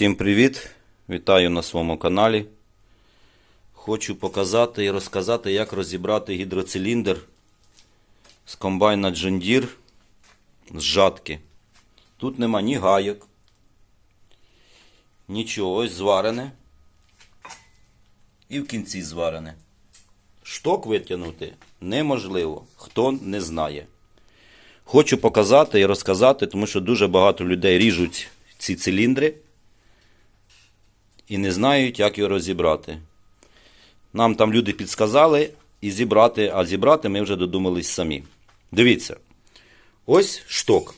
Всім привіт! Вітаю на своєму каналі. Хочу показати і розказати, як розібрати гідроциліндр з комбайна John Deere з жатки. Тут нема ні гайок, нічого, ось зварене. І в кінці зварене. Шток витягнути неможливо, хто не знає. Хочу показати і розказати, тому що дуже багато людей ріжуть ці циліндри і не знають, як його розібрати. Нам там люди підсказали і зібрати, а зібрати ми вже додумались самі. Дивіться, ось шток.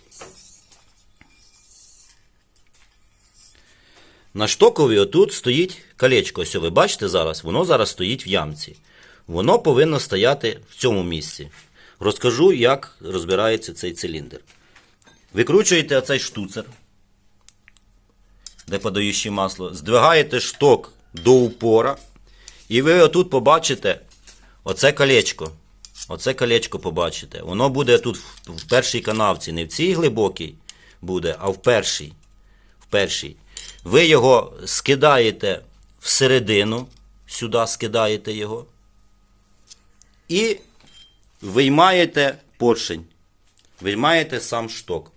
На штокові отут стоїть колечко. Ось ви бачите зараз, воно зараз стоїть в ямці. Воно повинно стояти в цьому місці. Розкажу, як розбирається цей циліндр. Викручуєте оцей штуцер, де подаючи масло, здвигаєте шток до упора, і ви отут побачите оце колечко. Оце колечко побачите. Воно буде тут в- першій канавці, не в цій глибокій буде, а в першій. В першій. Ви його скидаєте всередину, сюди скидаєте його. І виймаєте поршень. Виймаєте сам шток.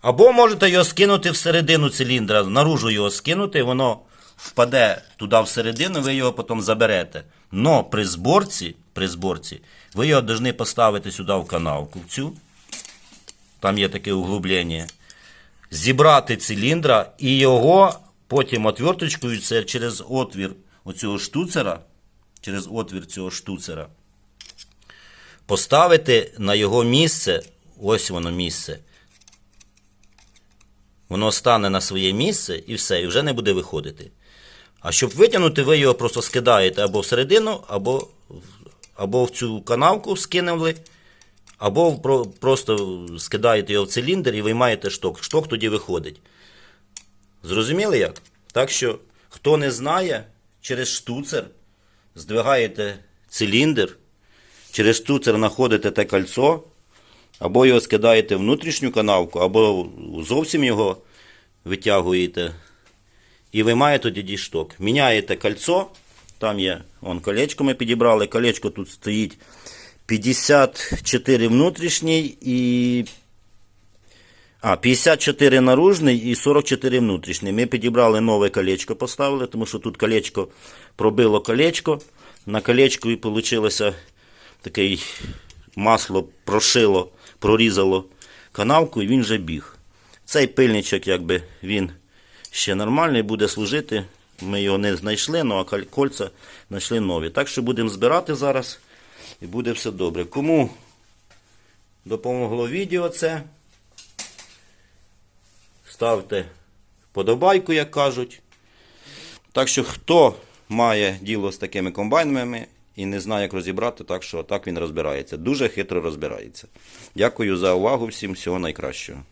Або можете його скинути всередину циліндра, наружу його скинути, воно впаде туди всередину, ви його потім заберете. Но при зборці, при зборці ви його повинні поставити сюди в канавку. Цю. Там є таке углублення. Зібрати циліндра і його потім отверточкою це через отвір оцього штуцера, через отвір цього штуцера, поставити на його місце, ось воно місце. Воно стане на своє місце і все, і вже не буде виходити. А щоб витягнути, ви його просто скидаєте або всередину, або, або в цю канавку скинули, або про- просто скидаєте його в циліндр і виймаєте шток. Шток тоді виходить. Зрозуміли як? Так що, хто не знає, через штуцер здвигаєте циліндр, через штуцер знаходите те кольцо, або його скидаєте в внутрішню канавку, або зовсім його витягуєте. І виймаєте тоді шток. Міняєте кольцо, там є он, колечко ми підібрали. Колечко тут стоїть 54 внутрішній і. А, 54 наружний і 44 внутрішній. Ми підібрали нове колечко, поставили, тому що тут колечко пробило колечко. На колечку і вийшло таке масло прошило, прорізало канавку і він вже біг. Цей пильничок, якби він ще нормальний, буде служити. Ми його не знайшли, ну а кольця знайшли нові. Так що будемо збирати зараз і буде все добре. Кому допомогло відео це, ставте вподобайку, як кажуть. Так що, хто має діло з такими комбайнами і не знає, як розібрати, так що так він розбирається. Дуже хитро розбирається. Дякую за увагу всім, всього найкращого.